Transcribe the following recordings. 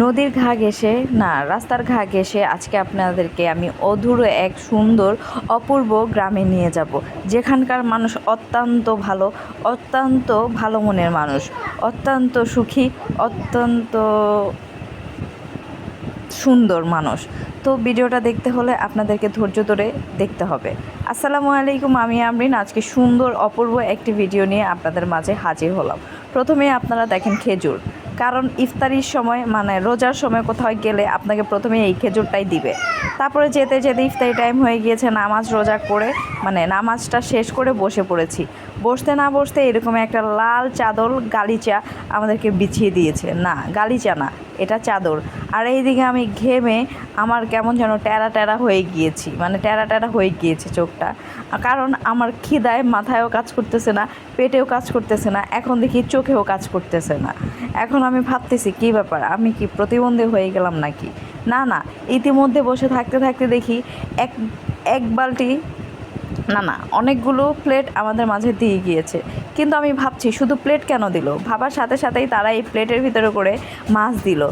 নদীর ঘা ঘেসে না, রাস্তার ঘা ঘেসে আজকে আপনাদেরকে আমি অধুর এক সুন্দর, অপূর্ব গ্রামে নিয়ে যাব। যেখানকার মানুষ অত্যন্ত ভালো অত্যন্ত ভালো মনের মানুষ, অত্যন্ত সুখী, অত্যন্ত সুন্দর মানুষ। তো ভিডিওটা দেখতে হলে আপনাদেরকে ধৈর্য ধরে দেখতে হবে। আসসালামু আলাইকুম, আমি আমরিন। আজকে সুন্দর, অপূর্ব একটি ভিডিও নিয়ে আপনাদের মাঝে হাজির হলাম। প্রথমে আপনারা দেখেন খেজুর। কারণ ইফতারির সময় মানে রোজার সময় কোথাও গেলে আপনাকে প্রথমে এই খেজুরটাই দিবে। তারপরে যেতে যেতে ইফতারি টাইম হয়ে গিয়েছে, নামাজ রোজা করে মানে নামাজটা শেষ করে বসে পড়েছি। বসতে না বসতে এরকম একটা লাল চাদর গালিচা আমাদেরকে বিছিয়ে দিয়েছে। না, গালিচা না। এটা চাদর। আর এইদিকে আমি ঘেমে আমার কেমন যেন ট্যারা ট্যারা হয়ে গিয়েছি মানে ট্যারা ট্যারা হয়ে গিয়েছে চোখটা। কারণ আমার খিদায় মাথায়ও কাজ করতেছে না, পেটেও কাজ করতেছে না, এখন দেখি চোখেও কাজ করতেছে না। এখন আমি ভাবতেছি, কী ব্যাপার? আমি কি প্রতিবন্ধী হয়ে গেলাম নাকি? না না, ইতিমধ্যে বসে থাকতে থাকতে দেখি এক এক বালতি না না, অনেকগুলো প্লেট আমাদের মাঝে দিয়ে গিয়েছে। কিন্তু আমি ভাবছি, শুধু প্লেট কেন দিল? ভাবার সাথে সাথেই তারা এই প্লেটের ভিতরে করে মাছ দিল।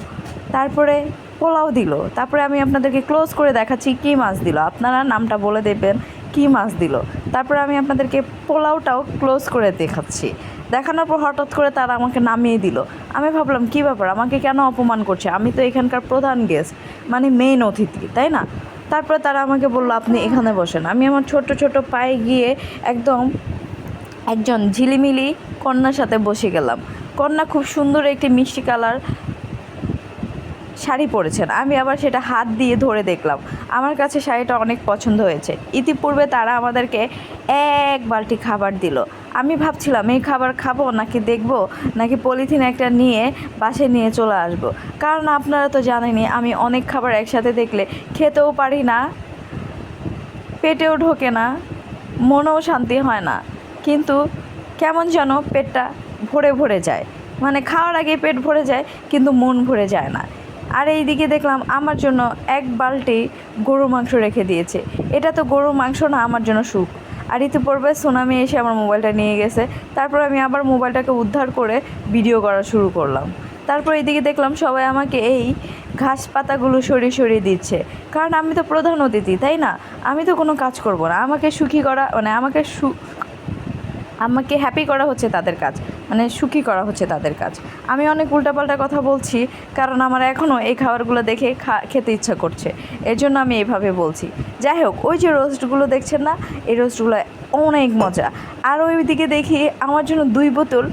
তারপরে পোলাও দিল। তারপরে আমি আপনাদেরকে ক্লোজ করে দেখাচ্ছি কী মাছ দিল। আপনারা নামটা বলে দেবেন, কী মাছ দিল। তারপরে আমি আপনাদেরকে পোলাওটাও ক্লোজ করে দেখাচ্ছি। দেখানোর পর হঠাৎ করে তারা আমাকে নামিয়ে দিল। আমি ভাবলাম, কী ব্যাপার? আমাকে কেন অপমান করছে? আমি তো এখানকার প্রধান গেস্ট মানে মেইন অতিথি, তাই না? তারপরে তারা আমাকে বলল, আপনি এখানে বসেন। আমি আমার ছোট ছোট পায়ে গিয়ে একদম একজন ঝিলিমিলি কন্যার সাথে বসে গেলাম। কন্যা খুব সুন্দর একটি মিষ্টি কালার শাড়ি পরেছেন। আমি আবার সেটা হাত দিয়ে ধরে দেখলাম। আমার কাছে শাড়িটা অনেক পছন্দ হয়েছে। ইতিপূর্বে তারা আমাদেরকে এক বালতি খাবার দিল। আমি ভাবছিলাম, এই খাবার খাব নাকি দেখব, নাকি পলিথিন একটা নিয়ে বাসে নিয়ে চলে আসব? কারণ আপনারা তো জানেনই, আমি অনেক খাবার একসাথে দেখলে খেতেও পারি না, পেটেও ঢোকে না, মনেও শান্তি হয় না। কিন্তু কেমন যেন পেটটা ভরে ভরে যায়। মানে খাওয়ার আগে পেট ভরে যায়, কিন্তু মন ভরে যায় না। আর এই দিকে দেখলাম, আমার জন্য এক বালতি গরু মাংস রেখে দিয়েছে। এটা তো গরু মাংস না, আমার জন্য সুখ। আর ইতিপূর্বে সুনামি এসে আমার মোবাইলটা নিয়ে গেছে। তারপর আমি আবার মোবাইলটাকে উদ্ধার করে ভিডিও করা শুরু করলাম। তারপর এইদিকে দেখলাম সবাই আমাকে এই ঘাস পাতাগুলো সরিয়ে সরিয়ে দিচ্ছে। কারণ আমি তো প্রধান অতিথি, তাই না? আমি তো কোনো কাজ করব না। আমাকে সুখী করা মানে আমাকে সু আমাকে হ্যাপি করা হচ্ছে তাদের কাজ। মানে সুখী করা হচ্ছে তাদের কাজ। আমি অনেক উল্টাপাল্টা কথা বলছি, কারণ আমার এখনও এই খাবারগুলো দেখে খেতে ইচ্ছা করছে। এর জন্য আমি এভাবে বলছি। যাই হোক, ওই যে রোস্টগুলো দেখছেন না, এই রোস্টগুলো অনেক মজা। আর ওইদিকে দেখি আমার জন্য দুই বোতল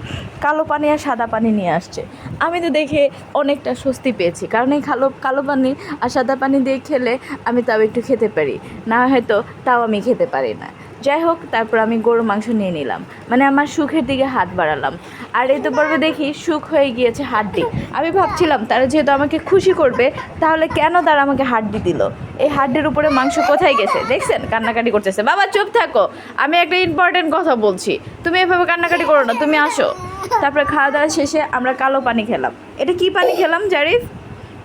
কালো পানি আর সাদা পানি নিয়ে আসছে। আমি তো দেখে অনেকটা স্বস্তি পেয়েছি, কারণ এই কালো কালো পানি আর সাদা পানি দিয়ে খেলে আমি তাও একটু খেতে পারি। না হয়তো তাও আমি খেতে পারি না। যাই হোক, তারপর আমি গরু মাংস নিয়ে নিলাম। মানে আমার সুখের দিকে হাত বাড়ালাম। আর এই তো পর্বে দেখি সুখ হয়ে গিয়েছে হাড্ডি। আমি ভাবছিলাম, তারা যেহেতু আমাকে খুশি করবে, তাহলে কেন তারা আমাকে হাড্ডি দিল? এই হাড্ডির উপরে মাংস কোথায় গেছে? দেখছেন? কান্নাকাটি করতেছে। বাবা, চুপ থাকো। আমি একটা ইম্পর্টেন্ট কথা বলছি। তুমি এভাবে কান্নাকাটি করো না, তুমি আসো। তারপরে খাওয়া দাওয়া শেষে আমরা কালো পানি খেলাম। এটা কি পানি খেলাম, জারিফ?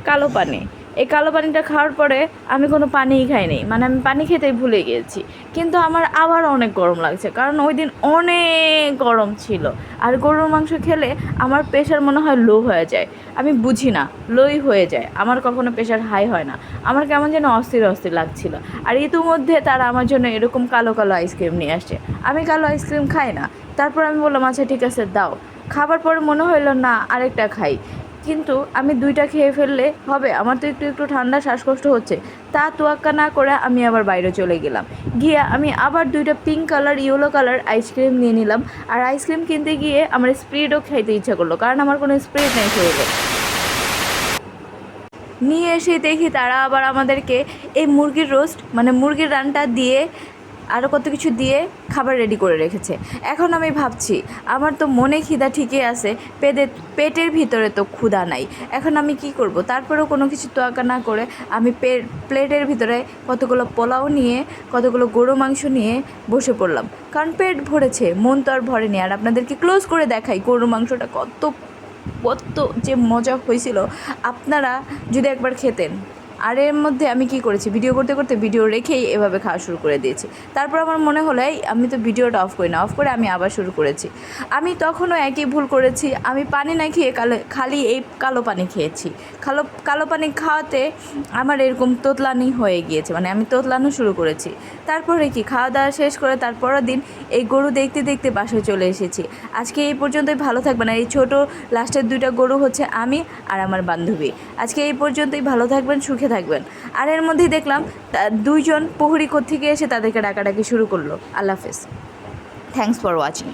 কালো পানি। এই কালো পানিটা খাওয়ার পরে আমি কোনো পানিই খাইনি মানে আমি পানি খেতেই ভুলে গিয়েছি। কিন্তু আমার আবার অনেক গরম লাগছে। কারণ ওই দিন অনেক গরম ছিল। আর গরুর মাংস খেলে আমার প্রেশার মনে হয় লো হয়ে যায়। আমি বুঝি না, লোই হয়ে যায়। আমার কখনো প্রেশার হাই হয় না। আমার কেমন যেন অস্থির অস্থির লাগছিল। আর ইতিমধ্যে তারা আমার জন্য এরকম কালো কালো আইসক্রিম নিয়ে আসছে। আমি কালো আইসক্রিম খাই না। তারপর আমি বললাম আচ্ছা ঠিক আছে, দাও। খাবার পরে মনে হইল, না, আরেকটা খাই। কিন্তু আমি দুইটা খেয়ে ফেললে হবে, আমার তো একটু একটু ঠান্ডা শ্বাসকষ্ট হচ্ছে। তা তোয়াক্কা না করে আমি আবার বাইরে চলে গেলাম। গিয়ে আমি আবার দুইটা pink colour yellow colour ice cream নিয়ে নিলাম। আর আইসক্রিম কিনতে গিয়ে আমার স্প্রিডও খাইতে ইচ্ছা করল, কারণ আমার কোনো স্প্রিড নেই শরীরে। নিয়ে এসে দেখি তারা আবার আমাদেরকে এই মুরগির রোস্ট মানে মুরগির রানটা দিয়ে আরও কত কিছু দিয়ে খাবার রেডি করে রেখেছে। এখন আমি ভাবছি, আমার তো মনে খিদা ঠিকই আছে পেটে পেটের ভিতরে তো ক্ষুধা নাই। এখন আমি কি করব? তারপরেও কোনো কিছু তোয়াক্কা না করে আমি প্লেটের ভিতরে কতগুলো পোলাও নিয়ে, কতগুলো গরু মাংস নিয়ে বসে পড়লাম। কারণ পেট ভরেছে, মন তো আর ভরেনি। আর আপনাদেরকে ক্লোজ করে দেখাই, গরু মাংসটা কত কত যে মজা হয়েছিল। আপনারা যদি একবার খেতেন। আর এর মধ্যে আমি কি করেছি? ভিডিও করতে করতে ভিডিও রেখেই এভাবে খাওয়া শুরু করে দিয়েছি। তারপর আমার মনে হলো, এই, আমি তো ভিডিওটা অফ করি না অফ করে আমি আবার শুরু করেছি। আমি তখনও একই ভুল করেছি। আমি পানি না খেয়ে কালো, খালি এই কালো পানি খেয়েছি। কালো কালো পানি খাওয়াতে আমার এরকম তোতলানি হয়ে গিয়েছে মানে আমি তোতলানো শুরু করেছি। তারপরে কি খাওয়া দাওয়া শেষ করে তারপরের দিন এই গরু দেখতে দেখতে বাসায় চলে এসেছি। আজকে এই পর্যন্তই, ভালো থাকবেন। আর এই ছোটো লাস্টের দুইটা গরু হচ্ছে আমি আর আমার বান্ধবী। আজকে এই পর্যন্তই, ভালো থাকবেন, সুখে থাকবেন। আর এর মধ্যেই দেখলাম দুইজন প্রহরী থেকে এসে তাদেরকে ডাকাডাকি শুরু করল। আল্লাহ হাফেজ। Thanks for watching